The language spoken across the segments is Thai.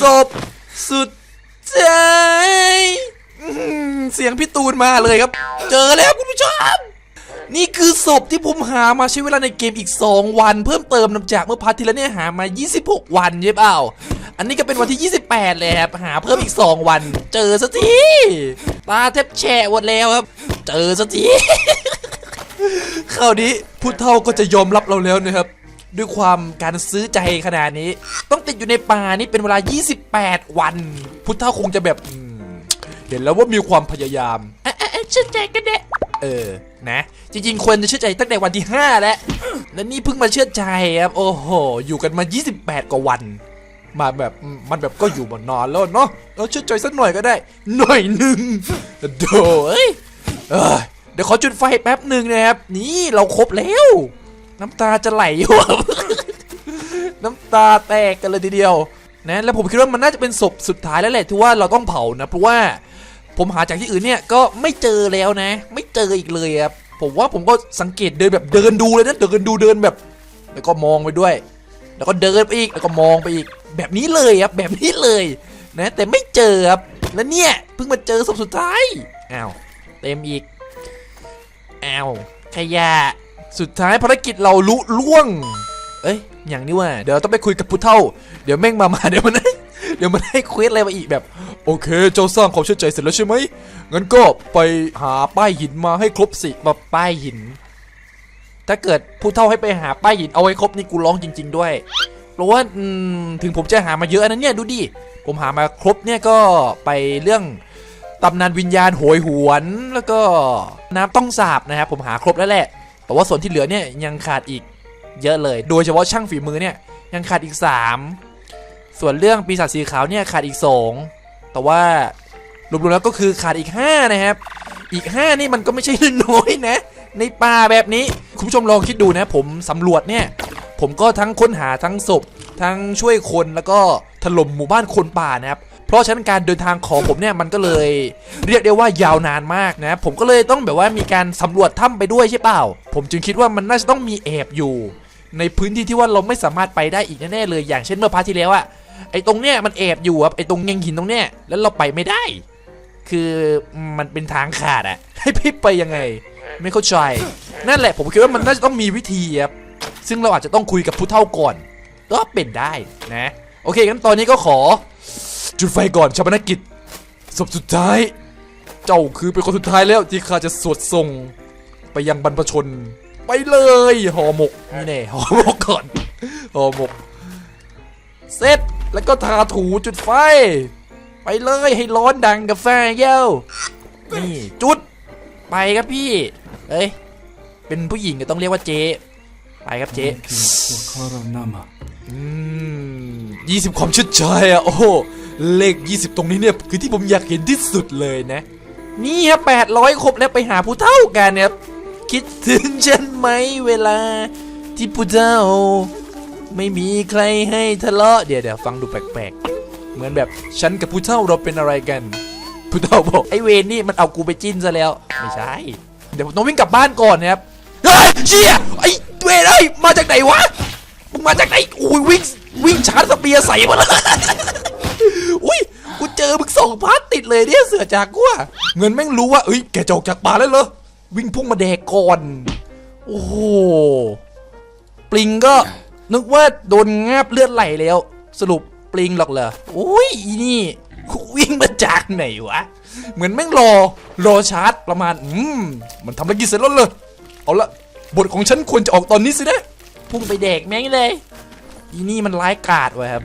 ศพสุดท้ายอื้อหือเสียงพี่ตูนมาเลยครับ เจอแล้วคุณผู้ชม นี่คือศพที่ผมหามาใช้เวลาในเกมอีก 2 วัน เพิ่มเติมนำจากเมื่อพาร์ทที่แล้วเนี่ยหามา 26 วันใช่เปล่าอันนี้ก็เป็นวันที่ 28 เลยครับ หาเพิ่มอีก 2 วัน เจอสักทีตาแทบแฉะหมดแล้วครับ เจอสักที คราวนี้ผู้เฒ่าก็จะยอมรับเราแล้วนะครับ ด้วยความการซื้อใจขนาดนี้ ต้องติดอยู่ในป่านี่เป็นเวลา 28 วัน พุทธเฒ่าคงจะแบบอืมเห็นแล้วว่ามีความพยายามเอ๊ะเอ๊ะเอ๊ะเชื่อใจกันเดะเออ นะ จริงๆควรจะเชื่อใจตั้งแต่วันที่ 5 แล้ว แล้วนี่เพิ่งมาเชื่อใจครับ โอ้โห อยู่กันมา 28 กว่าวัน มาแบบอืมมันแบบก็อยู่มานานแล้วเนาะเราเชื่อใจสักหน่อยก็ได้ หน่อยหนึ่งโดเอ้ยเอ้ย เดี๋ยวขอจุดไฟแป๊บหนึ่งนะครับ นี่เราครบแล้ว น้ำตาจะไหลอยู่น้ำตาแตกกันเลยทีเดียวนะแล้วผมคิดว่ามันน่าจะเป็นศพสุดท้ายแล้วแหละที่ว่าเราต้องเผานะเพราะว่าผมหาจากที่อื่นเนี่ยก็ไม่เจอแล้วนะ ไม่เจออีกเลยครับผมว่าผมก็สังเกตเดินแบบเดินดูเลยนะเดินดูเดินแบบ แล้วก็มองไปด้วย แล้วก็เดินไปอีกแล้วก็มองไปอีกแบบนี้เลยครับแบบนี้เลยนะแต่ไม่เจอครับแล้วเนี่ยเพิ่งมาเจอศพสุดท้ายอ้าวเต็มอีก แอ้าวขยะ สุดท้ายภารกิจเราลุล่วง เอ้ย อย่างนี้ว่า เดี๋ยวต้องไปคุยกับผู้เฒ่า เดี๋ยวแม่งมามาเดี๋ยวมันให้เดี๋ยวมันให้เควสอะไรมาอีกแบบ โอเค เจ้าสร้างความเชื่อใจเสร็จแล้วใช่ไหมงั้นก็ไปหาป้ายหินมาให้ครบสิมาป้ายหิน ถ้าเกิดผู้เฒ่าให้ไปหาป้ายหินเอาไว้ครบนี่กูร้องจริง ๆ ด้วย เพราะว่าถึงผมจะหามาเยอะนะเนี่ยดูดิ ผมหามาครบเนี่ยก็ไปเรื่อง ตำนานวิญญาณโหยหวนแล้วก็น้ำต้องสาบนะครับผมหาครบแล้วแหละ แต่ว่าส่วนที่เหลือเนี่ยยังขาดอีกเยอะเลย โดยเฉพาะช่างฝีมือเนี่ยยังขาดอีก 3 ส่วนเรื่องปีศาจสีขาวเนี่ยขาดอีก 2 แต่ว่ารวมๆแล้วก็คือขาดอีก 5 นะครับ อีก 5 นี่มันก็ไม่ใช่น้อยนะ ในป่าแบบนี้ คุณผู้ชมลองคิดดูนะ ผมสำรวจเนี่ย ผมก็ทั้งค้นหาทั้งศพ ทั้งช่วยคนแล้วก็ถล่มหมู่บ้านคนป่านะครับ เพราะฉะนั้นการเดินทางของผมเนี่ยมันก็เลย เรียกได้ว่ายาวนานมากนะ ผมก็เลยต้องแบบว่ามีการสำรวจถ้ำไปด้วยใช่เปล่า ผมจึงคิดว่ามันน่าจะต้องมีแอบอยู่ ในพื้นที่ที่ว่าเราไม่สามารถไปได้อีกแน่ๆเลย อย่างเช่นเมื่อพาร์ทที่แล้วอะไอ้ตรงเนี้ยมันแอบอยู่ครับไอ้ตรงเงงหินตรงเนี้ยแล้วเราไปไม่ได้ คือมันเป็นทางขาดอะให้พี่ไปยังไง ไม่เข้าใจนั่นแหละ ผมคิดว่ามันน่าจะต้องมีวิธีครับซึ่งเราอาจจะต้องคุยกับผู้เฒ่าก่อน ก็เป็นได้นะ โอเคงั้นตอนนี้ก็ขอ จุดไฟก่อนชาปนกิจศพสุดท้าย เจ้าคือเป็นคนสุดท้ายแล้วที่ข้าจะสวดส่ง ไปยังบรรพชน ไปเลยห่อหมกนี่แน่ห่อหมกก่อนห่อหมกเสร็จแล้วก็ทาถูจุดไฟ ไปเลยให้ร้อนดังกาแฟเย้านี่จุดไปครับพี่เอ้ยเป็นผู้หญิงก็ต้องเรียกว่าเจ๊ไปครับเจ๊อืมยี่สิบความชุดชายอะโอ้โห เลข 20 ตรงนี้เนี่ยคือที่ผมอยากเห็นที่สุดเลยนะ นี่ฮะ800ครบแล้วไปหาผู้เท่ากันเนี่ยคิดถึงฉันไหมเวลา ที่ผู้เท่า ไม่มีใครให้ทะเลาะเดี๋ยวเดี๋ยวฟังดูแปลกๆ เหมือนแบบฉันกับผู้เท่าเราเป็นอะไรกัน ผู้เท่าบอกไอ้เวรนี่มันเอากูไปจิ้นซะแล้ว ไม่ใช่ เดี๋ยวผมต้องวิ่งกลับบ้านก่อนนะครับเฮ้ยเชี่ยไอ้เวรเอ้มาจากไหนวะมึงมาจากไหนอุ้ยวิ่งวิ่งชาร์จสเปียร์ใส่มาเลย อุ้ยกูเจอมึงสองพาร์ทติดเลยเนี่ยเสือจากกูอะเงินแม่งรู้ว่าเอ้ยแกจะออกจากป่าแล้วเหรอวิ่งพุ่งมาแดกก่อนโอ้โหปลิงก็นึกว่าโดนงาบเลือดไหลแล้ว สรุปปลิงหรอกเหรออุ้ยอีนี่วิ่งมาจากไหนวะ เหมือนแม่งรอรอชาร์จประมาณ อืม มันทำธุรกิจเสร็จแล้วเลย เอาละบทของฉันควรจะออกตอนนี้สินะ พุ่งไปเด็กแม่งเลย อีนี่มันร้ายกาจว่ะครับ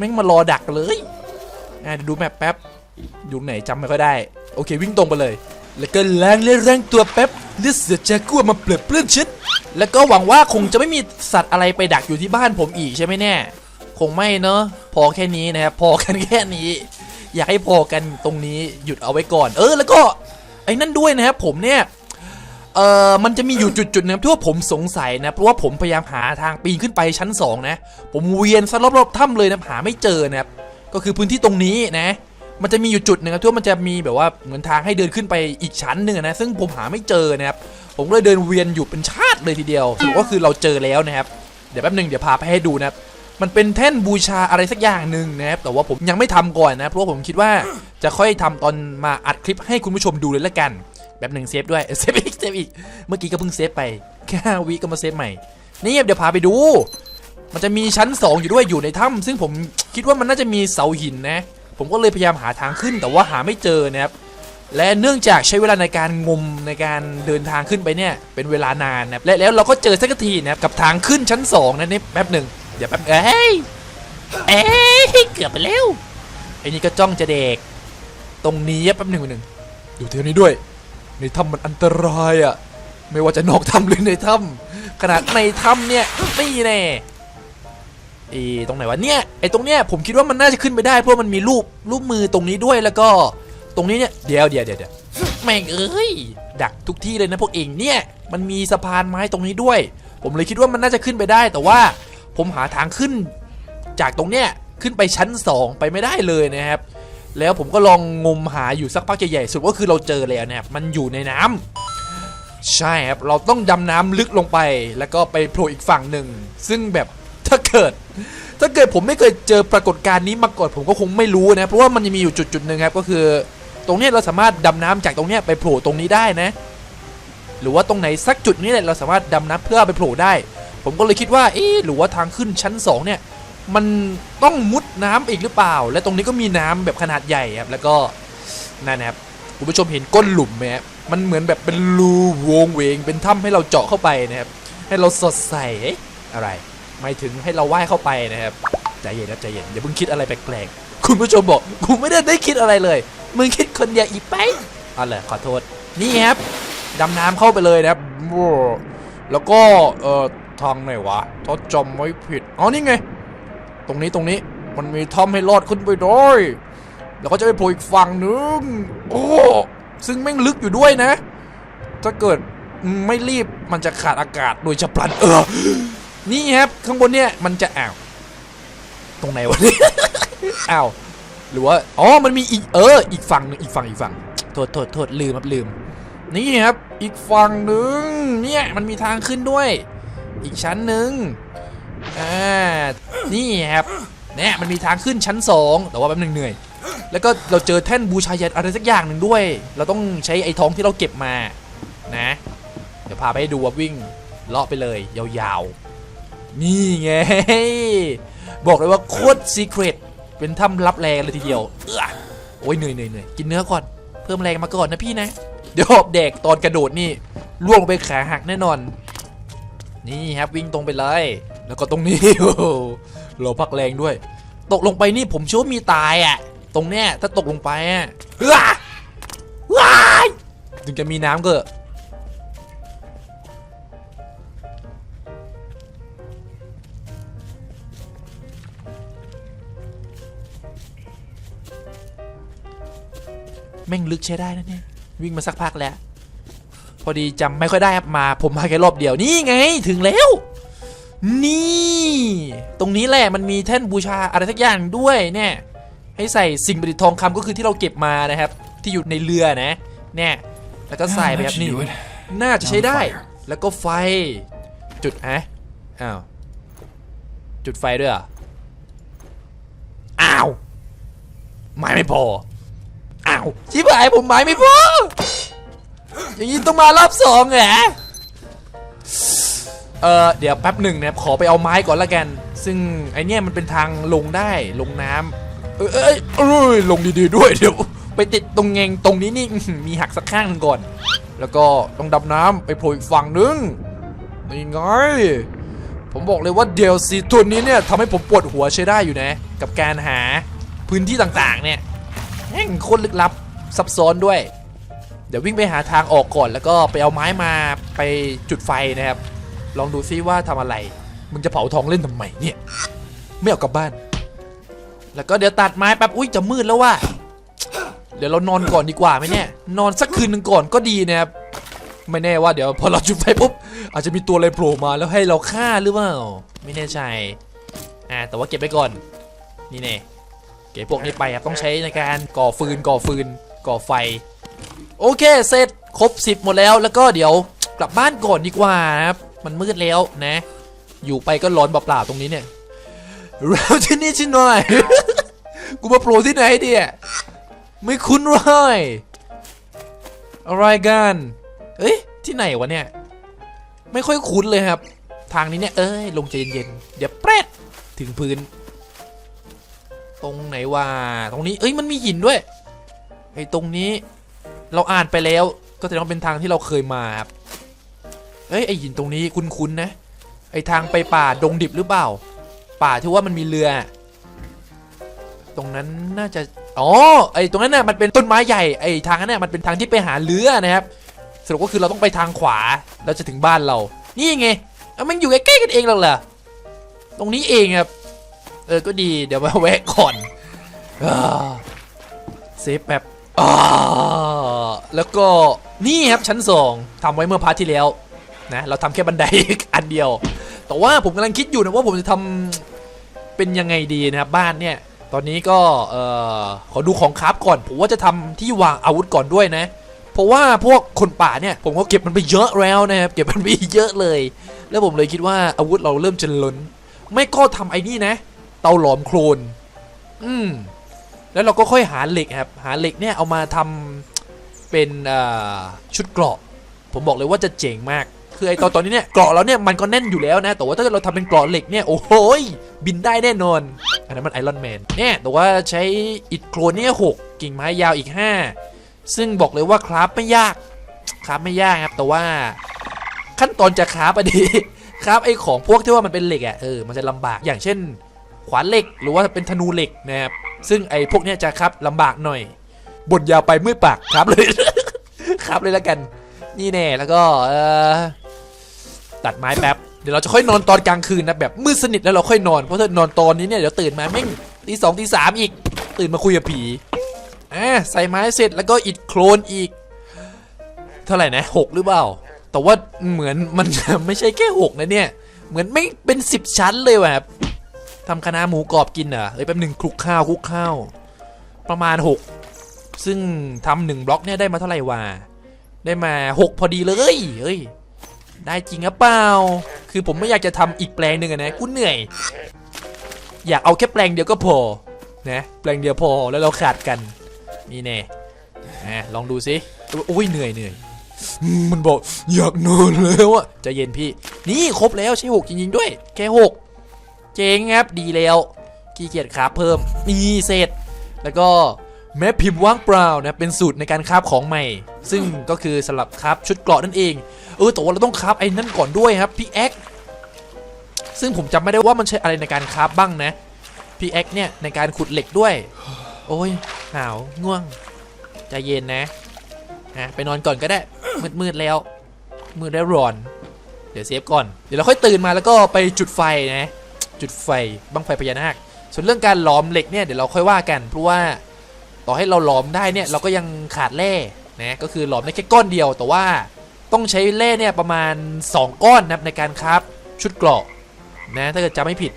แม่งมารอดักเลยอะเดี๋ยวดูแมปแป๊บอยู่ไหนจำไม่ค่อยได้ โอเควิ่งตรงไปเลย แล้วก็ล้างเลือดแรงตัวแป๊บเลือดเสือจกัวมาเปลือเปลื้อนชิด แล้วก็หวังว่าคงจะไม่มีสัตว์อะไรไปดักอยู่ที่บ้านผมอีกใช่ไหมเนี่ยคงไม่เนอะพอแค่นี้นะครับพอกันแค่นี้ อยากให้พอกันตรงนี้หยุดเอาไว้ก่อน เออแล้วก็ไอ้นั่นด้วยนะครับผมเนี่ย เอ่อมันจะมีอยู่จุดจุดๆหนึงที่ว่าผมสงสัยนะเพราะว่าผมพยายามหาทางปีนขึ้นไปชั้น 2 นะ ผมเวียนซะรอบๆถ้ำเลยนะหาไม่เจอนะครับก็คือพื้นที่ตรงนี้นะ มันจะมีอยู่จุดหนึ่งนะที่ว่ามันจะมีแบบว่าเหมือนทางให้เดินขึ้นไปอีกชั้นหนึ่งนะซึ่งผมหาไม่เจอนะครับผมก็เลยเดินเวียนอยู่เป็นชาติเลยทีเดียวสรุปก็คือเราเจอแล้วนะครับเดี๋ยวแป๊บหนึ่งเดี๋ยวพาไปให้ดูนะครับมันเป็นแท่นบูชาอะไรสักอย่างหนึ่งนะครับแต่ว่าผมยังไม่ทำก่อนนะเพราะว่าผมคิดว่าจะค่อยทำตอนมาอัดคลิปให้คุณผู้ชมดูเลยละกัน แบบหนึ่งเซฟด้วยเซฟอีกเซฟอีกเมื่อกี้ก็เพิ่งเซฟไปแค่วิก็มาเซฟใหม่นี่เดี๋ยวพาไปดู มันจะมีชั้น 2 อยู่ด้วยอยู่ในถ้ำซึ่งผมคิดว่ามันน่าจะมีเสาหินนะ ผมก็เลยพยายามหาทางขึ้นแต่ว่าหาไม่เจอนะครับและเนื่องจากใช้เวลาในการงมในการเดินทางขึ้นไปเนี่ยเป็นเวลานานนะและแล้วเราก็เจอสักทีนะครับกับทางขึ้นชั้น2นะนี่แป๊บหนึ่งเดี๋ยวแป๊บเอ้ยเอ้ยเกือบไปแล้วไอ้นี่ก็จ้องจะเด็ก ตรงนี้แป๊บหนึ่งหนึ่งดูเท่านี้ด้วย ในถ้ำมันอันตรายอะไม่ว่าจะนอกถ้ำหรือในถ้ำขนาดในถ้ำเนี่ยนี่แน่ไอ้ตรงไหนวะเนี่ยไอ้ตรงเนี้ยผมคิดว่ามันน่าจะขึ้นไปได้เพราะมันมีรูปรูปมือตรงนี้ด้วยแล้วก็ ตรงนี้เนี่ยเดี๋ยวเดี๋ยวเดี๋ยวเดี๋ยวแม่งเอ้ยดักทุกที่เลยนะพวกเองเนี่ยมันมีสะพานไม้ตรงนี้ด้วย ผมเลยคิดว่ามันน่าจะขึ้นไปได้ แต่ว่าผมหาทางขึ้น จากตรงเนี้ยขึ้นไปชั้น 2 ไปไม่ได้เลยนะครับ แล้วผมก็ลองงมหาอยู่สักพักใหญ่ๆสุดก็คือเราเจอแล้วนะครับมันอยู่ในน้ำใช่ครับเราต้องดำน้ำลึกลงไป แล้วก็ไปโผล่อีกฝั่งหนึ่ง ซึ่งแบบถ้าเกิด ถ้าเกิดผมไม่เคยเจอปรากฏการณ์นี้มาก่อนผมก็คงไม่รู้นะเพราะว่ามันจะมีอยู่จุดจุดๆหนึ่งครับก็คือ ตรงนี้เราสามารถดำน้ำจากตรงนี้ไปโผล่ตรงนี้ได้นะ หรือว่าตรงไหนสักจุดนี้แหละเราสามารถดำน้ำเพื่อไปโผล่ได้ ผมก็เลยคิดว่าเอ๊หรือว่าทางขึ้นชั้น2เนี่ย มันต้องมุดน้ำอีกหรือเปล่า และตรงนี้ก็มีน้ำแบบขนาดใหญ่ครับแล้วก็นั่นนะครับคุณผู้ชมเห็นก้นหลุมไหมครับมันเหมือนแบบเป็นรูวงเวงเป็นถ้ำให้เราเจาะเข้าไปนะครับให้เราสดใสอะไรหมายถึงให้เราว่ายเข้าไปนะครับใจเย็นนะใจเย็นอย่าเพิ่งคิดอะไรแปลกๆคุณผู้ชมบอกกูไม่ได้ได้คิดอะไรเลยมึงคิดคนเดียวอีไปเอาเลยขอโทษนี่ครับดำน้ำเข้าไปเลยนะครับแล้วก็เอ่อทางไหนวะถ้าจำไม่ผิด อ๋อ นี่ไง ตรงนี้ตรงนี้มันมีถ้ำให้รอดขึ้นไปด้วยแล้วก็จะไปโผล่อีกฝั่งนึงโอ้ซึ่งแม่งลึกอยู่ด้วยนะ ถ้าเกิดไม่รีบมันจะขาดอากาศโดยฉับพลันเออ นี่ครับข้างบนเนี่ยมันจะอ้าวตรงไหนวะเนี่ยอ้าวหรือว่าอ๋อมันมีอีกเออ อีกฝั่งหนึงอีกฝั่งอีกฝั่งโทษโทษโทษลืมครับลืม นี่ครับ อีกฝั่งหนึ่งเนี่ยมันมีทางขึ้นด้วย อีกชั้นหนึ่ง อ่านี่ครับเนี่ยมันมีทางขึ้นชั้นสองแต่ว่าแป๊บหนึงเหนื่อย แล้วก็เราเจอแท่นบูชายันอะไรสักอย่างหนึ่งด้วย เราต้องใช้ไอ้ทองที่เราเก็บมานะ เดี๋ยวพาไปให้ดูว่าวิ่งเลาะไปเลย ยาวๆ นี่ไง บอกเลยว่าโคตรซีเครตเป็นถ้ำลับแรงเลยทีเดียวเออโอ้ยเหนื่อยเหนื่อยเหนื่อยกินเนื้อก่อน เพิ่มแรงมาก่อนนะพี่นะ เดี๋ยวหอบแดกตอนกระโดดนี่ล่วงไปขาหักแน่นอน นี่ครับวิ่งตรงไปเลย แล้วก็ตรงนี้โอ้โหเราพักแรงด้วย ตกลงไปนี่ผมเชื่อว่ามีตายอะ ตรงเนี้ยถ้าตกลงไปอะว้าถึงจะมีน้ำก็แม่งลึกใช้ได้นะเนี่ยวิ่งมาสักพักแล้ว พอดีจำไม่ค่อยได้มาผมมาแค่รอบเดียวนี่ไงถึงแล้ว นี่ ตรงนี้แหละมันมีแท่นบูชาอะไรสักอย่างด้วยเนี่ยให้ใส่สิ่งประดิษฐ์ทองคำก็คือที่เราเก็บมานะครับ ที่อยู่ในเรือนะเนี่ยแล้วก็ใส่ไปแบบนี้น่าจะใช้ได้ แล้วก็ไฟ จุดฮะอ้าวจุดไฟด้วยเหรออ้าวไม้ไม่พออ้าวชิบหายผมหมายไม่พออย่างนี้ต้องมารอบสองเหรอ เออเดี๋ยวแป๊บหนึ่งนะครับขอไปเอาไม้ก่อนละกัน ซึ่งไอเนี้ยมันเป็นทางลงได้ลงน้ำเอยเอยเอยลงดีๆด้วยเดี๋ยวไปติดตรงเงงตรงนี้นี่มีหักสักข้างนึงก่อน แล้วก็ต้องดำน้ำไปโผล่อีกฝั่งนึงนี่ไงผมบอกเลยว่าเดลซีตัวนี้เนี่ยทำให้ผมปวดหัวใช้ได้อยู่นะ กับการหาพื้นที่ต่างๆ เนี่ยแม่งโคตรลึกลับซับซ้อนด้วย เดี๋ยววิ่งไปหาทางออกก่อน แล้วก็ไปเอาไม้มาไปจุดไฟนะครับ ลองดูซิว่าทำอะไร มึงจะเผาทองเล่นทำไมเนี่ย ไม่เอากลับบ้าน แล้วก็เดี๋ยวตัดไม้แป๊บ อุ้ยจะมืดแล้วว่ะเดี๋ยวเรานอนก่อนดีกว่าไหมเนี่ย นอนสักคืนหนึ่งก่อนก็ดีนะครับ ไม่แน่ว่าเดี๋ยวพอเราจุดไฟปุ๊บอาจจะมีตัวอะไรโผล่มาแล้วให้เราฆ่าหรือเปล่า ไม่แน่ใจ อ่าแต่ว่าเก็บไปก่อน นี่เน่เก็บพวกนี้ไปครับต้องใช้ในการก่อฟืนก่อฟืน ก่อไฟ โอเคเสร็จครบ 10 หมดแล้วแล้วก็เดี๋ยวกลับบ้านก่อนดีกว่าครับ มันมืดแล้วนะ อยู่ไปก็ร้อนเปล่าๆตรงนี้เนี่ยเราที่นี่ที่หน่อย กูมาโผล่ที่ไหนดียไม่คุ้นเลยอะไรกันเอ้ยที่ไหนวะเนี่ย ไม่ค่อยคุ้นเลยครับ ทางนี้เนี่ย เอ้ย ลงใจเย็นๆเดี๋ยวแปรดถึงพื้น ตรงไหนวะตรงนี้ เอ้ย มันมีหินด้วย ไอ้ตรงนี้ เราอ่านไปแล้ว ก็แสดงว่าเป็นทางที่เราเคยมาครับ เอ้ยไอหินตรงนี้คุ้นๆนะ ไอทางไปป่าดงดิบหรือเปล่า ป่าที่ว่ามันมีเรือ ตรงนั้นน่าจะ อ๋อ ไอตรงนั้นน่ะมันเป็นต้นไม้ใหญ่ ไอทางนั้นน่ะมันเป็นทางที่ไปหาเรือนะครับ สรุปก็คือเราต้องไปทางขวา เราจะถึงบ้านเรา นี่ไงเอามันอยู่ใกล้ๆกันเองหรอกเหรอ ตรงนี้เองครับ เออ ก็ดี เดี๋ยวมาแวะก่อนเซฟแบบแล้วก็นี่ครับชั้นสองทำไว้เมื่อพาร์ทที่แล้ว นะเราทำแค่บันไดอันเดียว แต่ว่าผมกำลังคิดอยู่นะว่าผมจะทำเป็นยังไงดีนะครับบ้านเนี่ย ตอนนี้ก็เอ่อขอดูของคราฟก่อน ผมว่าจะทำที่วางอาวุธก่อนด้วยนะ เพราะว่าพวกคนป่าเนี่ยผมก็เก็บมันไปเยอะแล้วนะครับเก็บมันไปเยอะเลย แล้วผมเลยคิดว่าอาวุธเราเริ่มจะล้น ไม่ก็ทำไอ้นี่นะ เตาหลอมโครนอืมแล้วเราก็ค่อยหาเหล็กครับ หาเหล็กเนี่ยเอามาทำเป็นชุดเกราะ ผมบอกเลยว่าจะเจ๋งมาก คือไอตอนตอนนี้เนี่ยเกราะเราเนี่ยมันก็แน่นอยู่แล้วนะแต่ว่าถ้าเกิดเราทำเป็นเกราะเหล็กเนี่ยโอ้โหบินได้แน่นอน อันนั้นมันไอรอนแมนเนี่ยแต่ว่าใช้อิฐโครนเนี่ยหกกิ่งไม้ยาวอีก 5 ซึ่งบอกเลยว่าคราฟไม่ยากคราฟไม่ยากครับแต่ว่าขั้นตอนจะคราฟอะดีคราฟไอของพวกที่ว่ามันเป็นเหล็กอะเออมันจะลำบากอย่างเช่น ขวานเหล็กหรือว่าเป็นธนูเหล็กนะครับซึ่งไอพวกเนี้ยจะครับลำบากหน่อยบทยาวไปเมื่อยปากครับเลยครับเลยแล้วกัน นี่แน่แล้วก็เออ ตัดไม้แป๊บเดี๋ยวเราจะค่อยนอนตอนกลางคืนนะแบบมืดสนิทแล้วเราค่อยนอนเพราะถ้านอนตอนนี้เนี่ยเดี๋ยวตื่นมาแม่งตีสองตีสามอีก ตื่นมาคุยกับผีอ่าใส่ไม้เสร็จแล้วก็อิดโครนอีก เท่าไหร่นะหกหรือเปล่า แต่ว่าเหมือนมันไม่ใช่แค่หกนะเนี่ย เหมือนไม่เป็นสิบชั้นเลยว่ะครับทำคณะหมูกรอบกินเหรอเอ้ยแป๊บหนึ่งคลุกข้าวคลุกข้าวประมาณหกซึ่งทำหนึ่งบล็อกเนี่ยได้มาเท่าไหร่วะได้มา6พอดีเลยเฮ้ย ได้จริงหรือเปล่า คือผมไม่อยากจะทำอีกแปลงหนึ่งนะกูเหนื่อย อยากเอาแค่แปลงเดียวก็พอ นะ แปลงเดียวพอ แล้วเราขาดกันนี่แน่ลองดูสิโอ้ยเหนื่อยเหนื่อย มันบอกอยากนอนแล้วอะจะเย็นพี่ นี่ครบแล้วใช่หกจริงๆด้วย แค่หกเจ๋งครับ ดีแล้ว ขี้เกียจคราเพิ่ม นี่เสร็จ แล้วก็ แม้พิมพ์ว่างเปล่านะเป็นสูตรในการคาฟของใหม่ ซึ่งก็คือสำหรับคาฟชุดเกราะนั่นเอง เออแต่ว่าเราต้องคาฟไอ้นั่นก่อนด้วยครับพี่แอ็กซึ่งผมจำไม่ได้ว่ามันใช้อะไรในการคาฟบ้างนะพี่แอ็กเนี่ยในการขุดเหล็กด้วย โอ้ยหนาวง่วงใจเย็นนะนะไปนอนก่อนก็ได้มืดมืดๆแล้ว มืดแล้วร้อน เดี๋ยวเซฟก่อน เดี๋ยวเราค่อยตื่นมาแล้วก็ไปจุดไฟนะ จุดไฟบังไฟพญานาค ส่วนเรื่องการหลอมเหล็กเนี่ยเดี๋ยวเราค่อยว่ากันเพราะว่า ต่อให้เราหลอมได้เนี่ยเราก็ยังขาดแร่นะก็คือหลอมได้แค่ก้อนเดียว แต่ว่าต้องใช้แร่เนี่ยประมาณ 2 ก้อนนะครับในการคราฟชุดเกราะนะถ้าเกิดจำไม่ผิด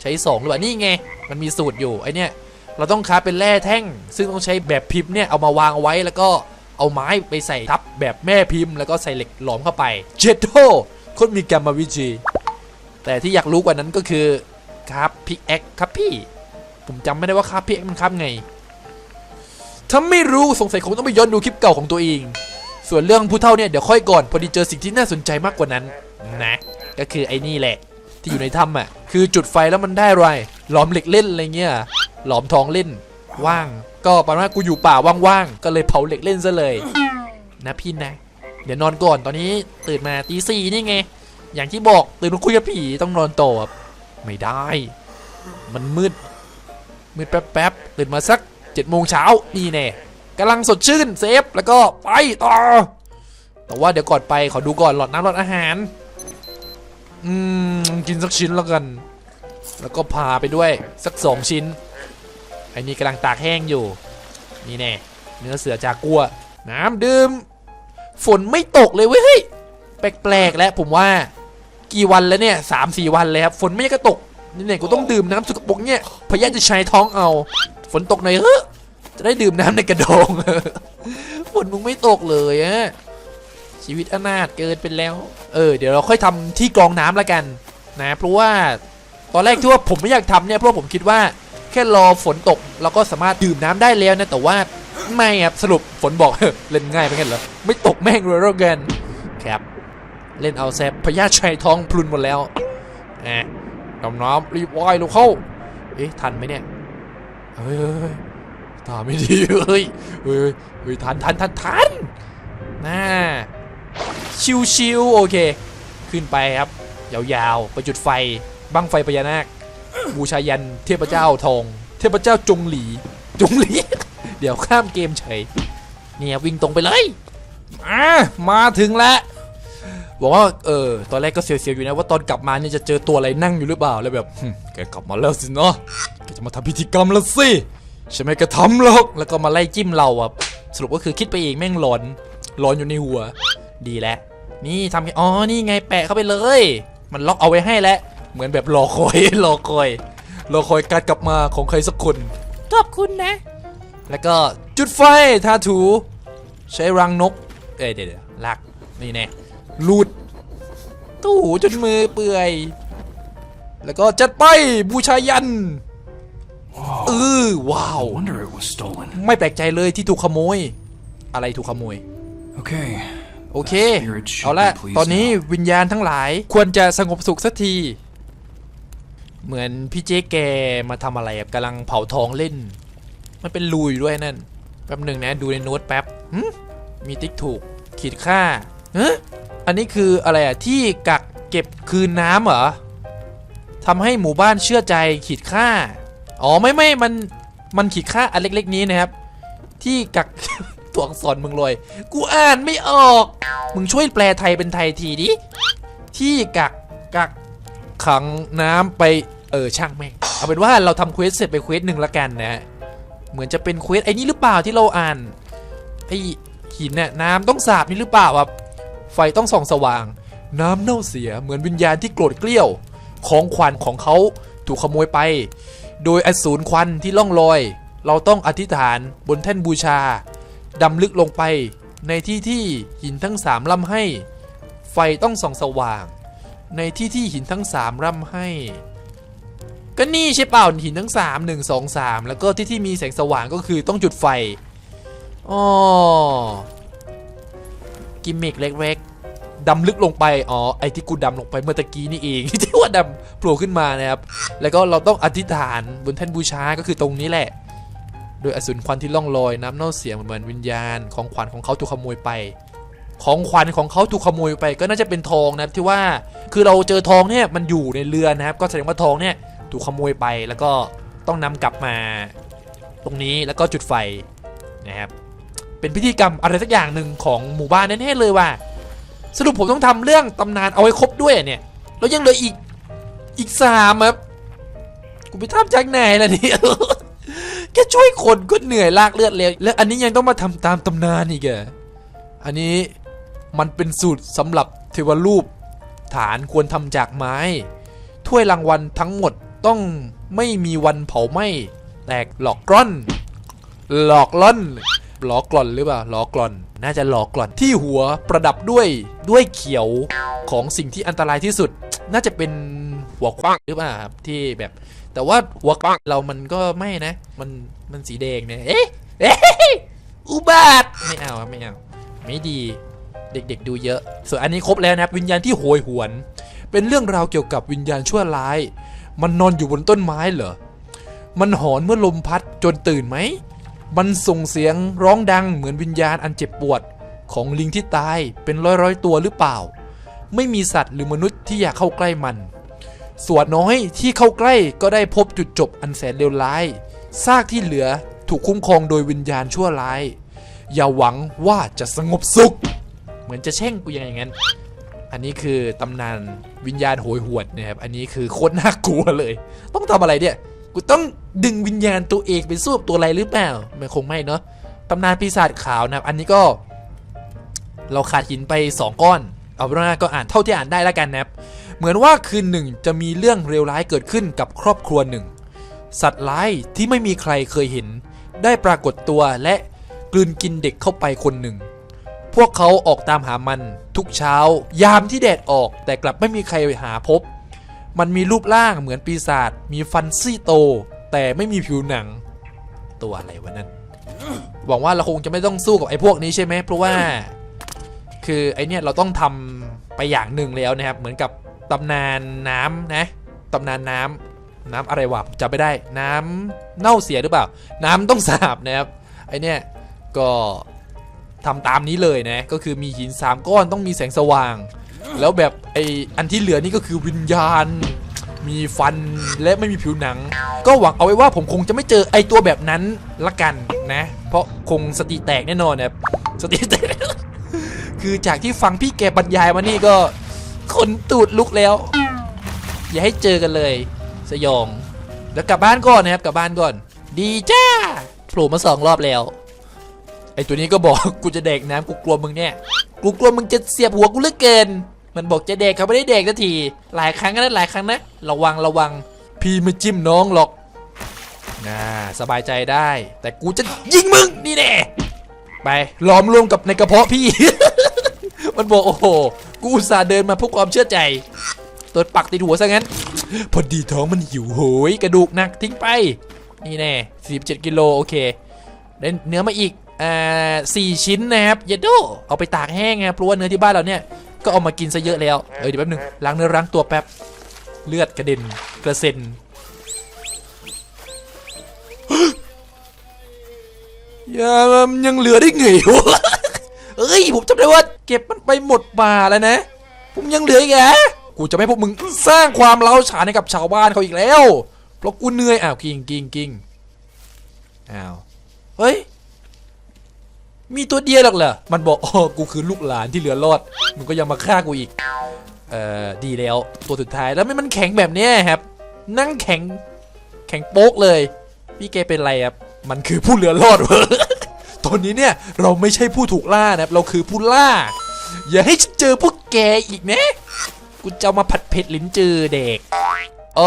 ใช้2หรือเปล่านี่ไงมันมีสูตรอยู่ไอเนี่ยเราต้องคราเป็นแร่แท่ง ซึ่งต้องใช้แบบพิมพ์เนี่ยเอามาวางเอาไว้แล้วก็เอาไม้ไปใส่ทับแบบแม่พิมพ์ แล้วก็ใส่เหล็กหลอมเข้าไปเจ็ดโตคตรมีกรรมวิธีแต่ที่อยากรู้กว่านั้นก็คือครับพิกแอคครับพี่ ผมจำไม่ได้ว่าครับพิกแอคมันครับไง ถ้าไม่รู้สงสัยคงต้องไปย้อนดูคลิปเก่าของตัวเอง ส่วนเรื่องผู้เท่าเนี่ยเดี๋ยวค่อยก่อนพอดีเจอสิ่งที่น่าสนใจมากกว่านั้นนะ ก็คือไอ้นี่แหละ ที่อยู่ในถ้ำอะ คือจุดไฟแล้วมันได้ไรหลอมเหล็กเล่นอะไรเงี้ยหลอมทองเล่น ว่าง ก็ประมาณว่ากูอยู่ป่าว่างๆก็เลยเผาเหล็กเล่นซะเลย นะพี่นะ เดี๋ยวนอนก่อนตอนนี้ตื่นมาตีสี่นี่ไง อย่างที่บอกตื่นมาคุยกับผีต้องนอนต่อครับไม่ได้ มันมืดมืดแป๊บๆตื่นมาสัก เจ็ดโมงเช้านี่แน่กำลังสดชื่นเซฟแล้วก็ไปต่อ แต่ว่าเดี๋ยวก่อนไปขอดูก่อนหลอดน้ำหลอดอาหาร อืม กินสักชิ้นแล้วกัน แล้วก็พาไปด้วยสักสองชิ้นไอ้นี่กำลังตากแห้งอยู่ นี่แน่เนื้อเสือจากกัว น้ำดื่ม ฝนไม่ตกเลยเว้ยเฮ้ยแปลกๆแล้วผมว่ากี่วันแล้วเนี่ยสามสี่วันเลยครับฝนไม่ก็ตกนี่เนี่ยกูต้องดื่มน้ำสกปรกเนี่ยพยายามจะใช้ท้องเอา ฝนตกหน่อยเฮ้จะได้ดื่มน้ำในกระดองฝนมึงไม่ตกเลยอะชีวิตอนาถเกินไปแล้ว เออ เดี๋ยวเราค่อยทำที่กรองน้ำละกันนะเพราะว่าตอนแรกที่ว่าผมไม่อยากทำเนี่ยเพราะผมคิดว่าแค่รอฝนตกเราก็สามารถดื่มน้ำได้แล้วนะแต่ว่าไม่ครับสรุปฝนบอกเล่นง่ายไปกันเหรอไม่ตกแม่งเลยแล้วกันครับเล่นเอาแซบพญาชัยท้องพลุนหมดแล้วแหมดำน้ำรีบว่ายลงเข้าเอ๊ะทันไหมเนี่ย เฮ้ยตาไม่ดีเฮ้ยเฮ้ยเฮ้ยทันทันทันทันน่าชิวชิวโอเค ขึ้นไปครับ ยาวๆ ไปจุดไฟ บั้งไฟพญานาค บูชายันเทพเจ้าทอง เทพเจ้าจงหลี จงหลี เดี๋ยวข้ามเกมเฉยเนี่ยวิ่งตรงไปเลยอ่ามาถึงแล้ว บอกว่าเออตอนแรกก็เสียวๆอยู่นะว่าตอนกลับมาเนี่ยจะเจอตัวอะไรนั่งอยู่หรือเปล่าแล้วแบบหึแกกลับมาแล้วสินะแกจะมาทำพิธีกรรมแล้วสิใช่ไหมแกทำหรอกแล้วก็มาไล่จิ้มเราอะสรุปก็คือคิดไปเองแม่งหลอนหลอนอยู่ในหัว ดีแล้วนี่ทำไงอ๋อนี่ไงแปะเข้าไปเลย มันล็อกเอาไว้ให้แล้วเหมือนแบบรอคอยรอคอยรอคอยการกลับมาของใครสักคนขอบคุณนะ แล้วก็จุดไฟทาถู ใช้รังนก เอ้ยเดี๋ยวเดี๋ยวลากนี่แน่ ลูดตู้หูจนมือเปื่อย แล้วก็จัดไปบูชายันเออว้าว wonder it was stolen. ไม่แปลกใจเลยที่ถูกขโมย อะไรถูกขโมย Okay, โอเค เอาละ ตอนนี้วิญญาณทั้งหลายควรจะสงบสุขสักที เหมือนพี่เจ๊แกมาทำอะไรอะกำลังเผาทองเล่น มันเป็นรูอยู่ด้วยนั่น แป๊บหนึ่งนะ ดูในโน้ตแป๊บหึมีติ๊กถูก ขีดค่าเฮ้ อันนี้คืออะไรอะที่กักเก็บคืนน้ำเหรอทำให้หมู่บ้านเชื่อใจขีดค่า อ๋อไม่ไม่มันมันขีดค่าอันเล็ก ๆ นี้นะครับ ที่กักตัวอักษรมึงเลยกูอ่านไม่ออก มึงช่วยแปลไทยเป็นไทยทีดิที่กักกักขังน้ำไปเออช่างแม่งเอาเป็นว่าเราทำเควสเสร็จไปเควสหนึ่งละกันนะฮะเหมือนจะเป็นเควสไอ้นี่หรือเปล่าที่เราอ่านไอ้หินเนี่ยน้ำต้องสาบนี่หรือเปล่าครับ ไฟต้องส่องสว่าง น้ำเน่าเสียเหมือนวิญญาณที่โกรธเกลี้ยว ของขวัญของเขาถูกขโมยไป โดยอสูรควันที่ล่องลอย เราต้องอธิษฐานบนแท่นบูชาดำลึกลงไป ในที่ที่หินทั้งสามล่ำให้ ไฟต้องส่องสว่าง ในที่ที่หินทั้งสามร่ำให้ ก็นี่ใช่เปล่าหินทั้งสามหนึ่งสองสามแล้วก็ที่ที่มีแสงสว่างก็คือต้องจุดไฟอ๋อ กิมมิกเล็กๆดำลึกลงไป อ๋อ ไอที่กูดำลงไปเมื่อตะกี้นี่เอง ที่ว่าดำโผล่ขึ้นมานะครับ แล้วก็เราต้องอธิษฐานบนแท่นบูชาก็คือตรงนี้แหละ โดยอสูรควันที่ล่องลอยน้ำเน่าเสียเหมือนวิญญาณของขวัญของเขาถูกขโมยไป ของขวัญของเขาถูกขโมยไป ก็น่าจะเป็นทองนะครับที่ว่าคือเราเจอทองเนี่ยมันอยู่ในเรือนะครับ ก็แสดงว่าทองเนี่ยถูกขโมยไปแล้วก็ต้องนำกลับมา ตรงนี้แล้วก็จุดไฟนะครับ เป็นพิธีกรรมอะไรสักอย่างหนึ่งของหมู่บ้านแน่ๆเลยว่าสรุปผมต้องทำเรื่องตำนานเอาไว้ครบด้วยเนี่ยแล้วยังเหลืออีกอีกสามครับกูไปทำจากไหนล่ะเนี่ยแค่ช่วยคนก็เหนื่อยลากเลือดเลยแล้วอันนี้ยังต้องมาทำตามตำนานอีกเหรออันนี้มันเป็นสูตรสำหรับเทวรูปฐานควรทำจากไม้ ถ้วยรางวัลทั้งหมดต้องไม่มีวันเผาไหม้แตกหลอกกล้อน หลอกล่อน ล้อกลอนหรือเปล่าหลอกลอน น่าจะหลอกลอน ที่หัวประดับด้วยด้วยเขียวของสิ่งที่อันตรายที่สุด น่าจะเป็นหัวกว้างหรือเปล่าครับที่แบบ แต่ว่าหัวกว้างเรามันก็ไม่นะ มันมันสีแดงเนี่ยเอ๊ะเอ๊ะอุบาทไม่เอาครับไม่เอาไม่ดีเด็กๆดูเยอะ ส่วนอันนี้ครบแล้วนะครับวิญญาณที่โหยหวน เป็นเรื่องราวเกี่ยวกับวิญญาณชั่วร้าย มันนอนอยู่บนต้นไม้เหรอ มันหอนเมื่อลมพัดจนตื่นไหม มันส่งเสียงร้องดังเหมือนวิญญาณอันเจ็บปวด ของลิงที่ตายเป็นร้อยร้อยตัวหรือเปล่า ไม่มีสัตว์หรือมนุษย์ที่อยากเข้าใกล้มัน ส่วนน้อยที่เข้าใกล้ก็ได้พบจุดจบอันแสนเลวร้ายซากที่เหลือถูกคุ้มครองโดยวิญญาณชั่วร้าย อย่าหวังว่าจะสงบสุข เหมือนจะแช่งกูยังไงงั้น อันนี้คือตำนานวิญญาณโหยหวนนะครับ อันนี้คือโคตรน่ากลัวเลย ต้องทำอะไรเนี่ย กูต้องดึงวิญญาณตัวเองไปสู้กับตัวอะไรหรือเปล่าไม่คงไม่เนาะตำนานปีศาจขาวนะครับ อันนี้ก็ เราขาดหินไป 2 ก้อน เอาเป็นว่าก็อ่านเท่าที่อ่านได้แล้วกันนะครับ เหมือนว่าคืนหนึ่งจะมีเรื่องเลวร้ายเกิดขึ้นกับครอบครัวหนึ่ง สัตว์ร้ายที่ไม่มีใครเคยเห็น ได้ปรากฏตัวและกลืนกินเด็กเข้าไปคนหนึ่ง พวกเขาออกตามหามันทุกเช้า ยามที่แดดออกแต่กลับไม่มีใครหาพบ มันมีรูปร่างเหมือนปีศาจมีฟันซี่โต แต่ไม่มีผิวหนัง ตัวอะไรวะนั่นหวังว่าเราคงจะไม่ต้องสู้กับไอ้พวกนี้ใช่ไหมเพราะว่า คือไอเนี่ยเราต้องทำไปอย่างหนึ่งแล้วนะครับ เหมือนกับตำนานน้ำนะตำนานน้ำน้ำอะไรวะจำไม่ได้น้ำเน่าเสียหรือเปล่า น้ำต้องสาบนะครับไอเนี่ยก็ทำตามนี้เลยนะก็คือมีหินสามก้อนต้องมีแสงสว่าง แล้วแบบไออันที่เหลือนี่ก็คือวิญญาณ มีฟันและไม่มีผิวหนัง ก็หวังเอาไว้ว่าผมคงจะไม่เจอไอตัวแบบนั้นละกันนะ เพราะคงสติแตกแน่นอนนะสติแตก คือจากที่ฟังพี่แกบรรยายมานี่ก็ขนตูดลุกแล้ว อย่าให้เจอกันเลย สยองแล้วกลับบ้านก่อนนะครับกลับบ้านก่อน ดีจ้าโผล่มาสองรอบแล้วไอตัวนี้ก็บอกกูจะเด็กน้ำกูกลัวมึงเนี่ย กูกลัวมึงจะเสียบหัวกูเหลือเกิน มันบอกจะเด็กเขาไม่ได้เด็กสักที หลายครั้งนะหลายครั้งนะ ระวังระวัง พี่ไม่จิ้มน้องหรอกน่าสบายใจได้ แต่กูจะยิงมึงนี่แน่ไปล้อมรวมกับในกระเพาะพี่ มันบอกโอ้โห กูสาเดินมาเพื่อความเชื่อใจตัวปักติดหัวซะงั้น พอดีท้องมันหิวโหย กระดูกหนักทิ้งไป นี่แน่47กิโลโอเคได้เนื้อมาอีก อ่าสี่ชิ้นนะครับเยดโดเอาไปตากแห้งไงเพราะว่าเนื้อที่บ้านเราเนี่ยก็เอามากินซะเยอะแล้วเออเดี๋ยวแป๊บนึงล้างเนื้อล้างตัวแป๊บเลือดกระเด็นกระเซ็นยังยังเหลือได้ไงวะเอ้ยผมจำได้ว่าเก็บมันไปหมดป่าแล้วนะ ผมยังเหลืออีกแกกูจะไม่ให้พวกมึงสร้างความเล้าฉานให้กับชาวบ้านเขาอีกแล้ว เพราะกูเหนื่อยอ้าวกิงกิงกิงอ้าวเฮ้ย มีตัวเดียวหรอกเหรอ มันบอกอ๋อกูคือลูกหลานที่เหลือรอด มึงก็ยังมาฆ่ากูอีก เอ่อ ดีแล้ว ตัวสุดท้าย แล้วไม่มันแข็งแบบเนี้ยครับ นั่งแข็ง แข็งโป๊กเลย พี่แกเป็นไรครับ มันคือผู้เหลือรอดเว้ยตอนนี้เนี่ยเราไม่ใช่ผู้ถูกล่านะครับ เราคือผู้ล่า อย่าให้ฉันเจอพวกแกอีกนะ กูจะมาผัดเผ็ดลิ้นจือเด็ก โอ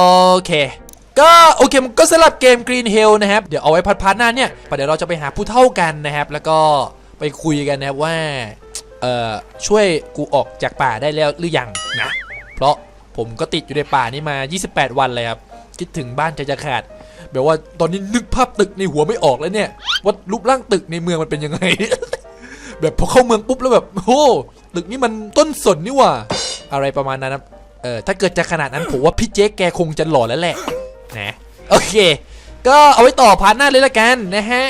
เค ก็โอเคมันก็สำหรับเกม Green Hill นะครับ เดี๋ยวเอาไว้พัดพาร์ทหน้าเนี่ยเดี๋ยวเราจะไปหาผู้เท่ากันนะครับ แล้วก็ไปคุยกันนะครับว่าเอ่อช่วยกูออกจากป่าได้แล้วหรือยังนะ เพราะผมก็ติดอยู่ในป่านี้มา 28 วันเลยครับ คิดถึงบ้านใจจะขาดแบบว่าตอนนี้นึกภาพตึกในหัวไม่ออกแล้วเนี่ยว่ารูปร่างตึกในเมืองมันเป็นยังไง แบบพอเข้าเมืองปุ๊บแล้วแบบโอ้ตึกนี้มันต้นสนนี่ว่า อะไรประมาณนั้นนะเออถ้าเกิดจะขนาดนั้นผมว่าพี่เจ๊แกคงจะหล่อแล้วแหละ นะโอเค ก็เอาไว้ต่อพาร์ทหน้าเลยละกันนะฮะ